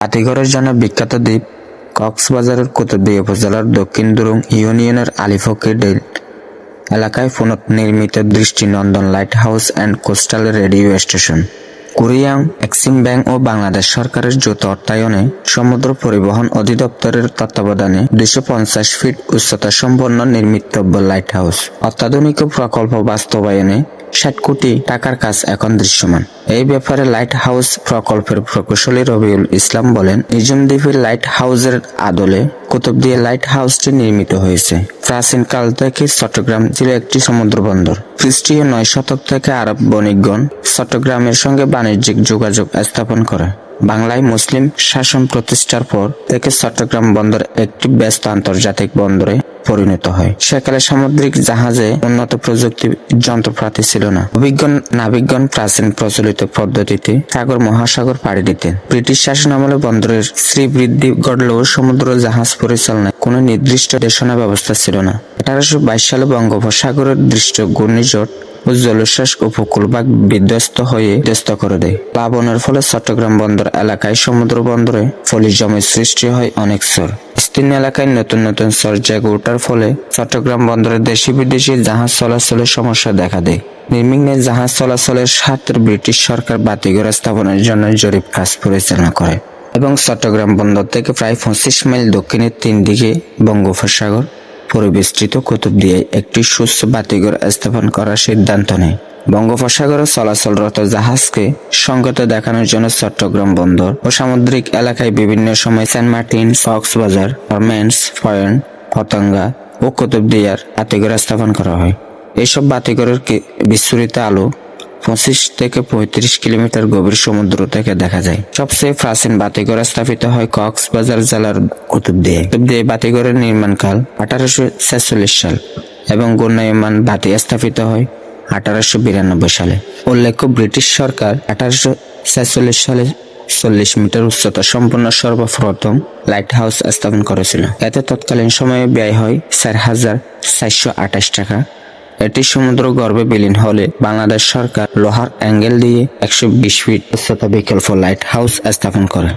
বাতিঘরের জন্য বিখ্যাত দ্বীপ কক্সবাজারের কুতুবদিয়া উপজেলার দক্ষিণ দুরুং ইউনিয়নের আলিফকিডেল এলাকায় পুনর্নির্মিত দৃষ্টিনন্দন light house and coastal radio station কুরিয়াং, EXIM bank ও বাংলাদেশ সরকারের যৌথ অর্থায়নে সমুদ্র পরিবহন অধিদপ্তরের তত্ত্বাবধানে দুশো পঞ্চাশ ফিট উচ্চতা সম্পন্ন নির্মিতব্য লাইট হাউস অত্যাধুনিক প্রকল্প বাস্তবায়নে ষাট কোটি টাকার কাজ এখন দৃশ্যমান। এই ব্যাপারে লাইট হাউস প্রকল্পের প্রকৌশলী রবিউল ইসলাম বলেন নিজুম দ্বীপের লাইট হাউসের আদলে কুতুবদিয়া লাইট হাউসটি নির্মিত হয়েছে। প্রাচীনকাল থেকে চট্টগ্রাম ছিল একটি সমুদ্র বন্দর। খ্রিস্টীয় নয় শতক থেকে আরব বণিকগণ চট্টগ্রামের সঙ্গে বাণিজ্যিক যোগাযোগ স্থাপন করে। বাংলায় মুসলিম শাসন প্রতিষ্ঠার পর থেকে চট্টগ্রাম বন্দর একটি ব্যস্ত আন্তর্জাতিক বন্দরে পরিণত হয়। সেকালে সামুদ্রিক জাহাজে উন্নত প্রযুক্তি যন্ত্রপাতি ছিল না। অভিজ্ঞ নাবিকগণ প্রাচীন প্রচলিত পদ্ধতিতে সাগর মহাসাগর পাড়ি দিতেন। ব্রিটিশ শাসন আমলে বন্দরের শ্রীবৃদ্ধি ঘটলেও সমুদ্র জাহাজ পরিচালনায় কোনো নির্দিষ্ট দেশনা ব্যবস্থা ছিল না। আঠারোশো বাইশ সালে বঙ্গোপসাগরের দৃষ্ট ঘূর্ণিঝড় ও জলোচ্ছ্বাস উপকূলভাগ বিধ্বস্ত হয়ে ব্যস্ত করে দেয়। প্লাবনের ফলে চট্টগ্রাম বন্দর এলাকায় সমুদ্র বন্দরে ফলি জমে সৃষ্টি হয় অনেক স্বর। বিস্তীর্ণ এলাকায় নতুন নতুন স্বর জেগে ওঠার ফলে চট্টগ্রাম বন্দরে দেশি বিদেশি জাহাজ চলাচলের সমস্যা দেখা দেয়। নির্বিঘ্নে জাহাজ চলাচলের স্বার্থে ব্রিটিশ সরকার বাতিঘর স্থাপনের জন্য জরিপ কাজ পরিচালনা করে এবং চট্টগ্রাম বন্দর থেকে প্রায় পঁচিশ মাইল দক্ষিণে তিন দিকে বঙ্গোপসাগর, পরিবেষ্টিত কুতুবদিয়ায় একটি সুস্থ বাতিঘর স্থাপন করার সিদ্ধান্ত নেয়। বঙ্গোপসাগরে চলাচলরত জাহাজকে সংগত দেখানোর জন্য চট্টগ্রাম বন্দর ও সামুদ্রিক এলাকায় বিভিন্ন সময় সেন্ট মার্টিন, কক্সবাজার ফরমেন্স পয়েন্ট পতঙ্গা ও কুতুবদিয়ার বাতিঘর স্থাপন করা হয়। এইসব বাতিঘরের বিস্তৃত আলো পঁচিশ থেকে পঁয়ত্রিশ কিলোমিটার গভীর সমুদ্র থেকে দেখা যায়। সবচেয়ে প্রাচীন বাতিঘর স্থাপিত হয় কক্সবাজার জেলার কুতুবদিয়ায়। কুতুবদিয়ায় বাতিঘরের নির্মাণকাল আঠারোশো ছেচল্লিশ সাল এবং ঘূর্ণায়মান বাতি স্থাপিত হয় আঠারোশো বিরানব্বই সালে। উল্লেখ্য, ব্রিটিশ সরকার আঠারোশো ছেচল্লিশ সালে চল্লিশ মিটার উচ্চতা সম্পন্ন সর্বপ্রথম লাইট হাউস স্থাপন করেছিল। এতে তৎকালীন সময়ে ব্যয় হয় চার হাজার চারশো আঠাশ টাকা। এটি সমুদ্র গর্ভে বিলীন হলে বাংলাদেশ সরকার লোহার অ্যাঙ্গেল দিয়ে একশো বিশ ফিট উচ্চতা বিকল্প লাইট হাউস স্থাপন করে।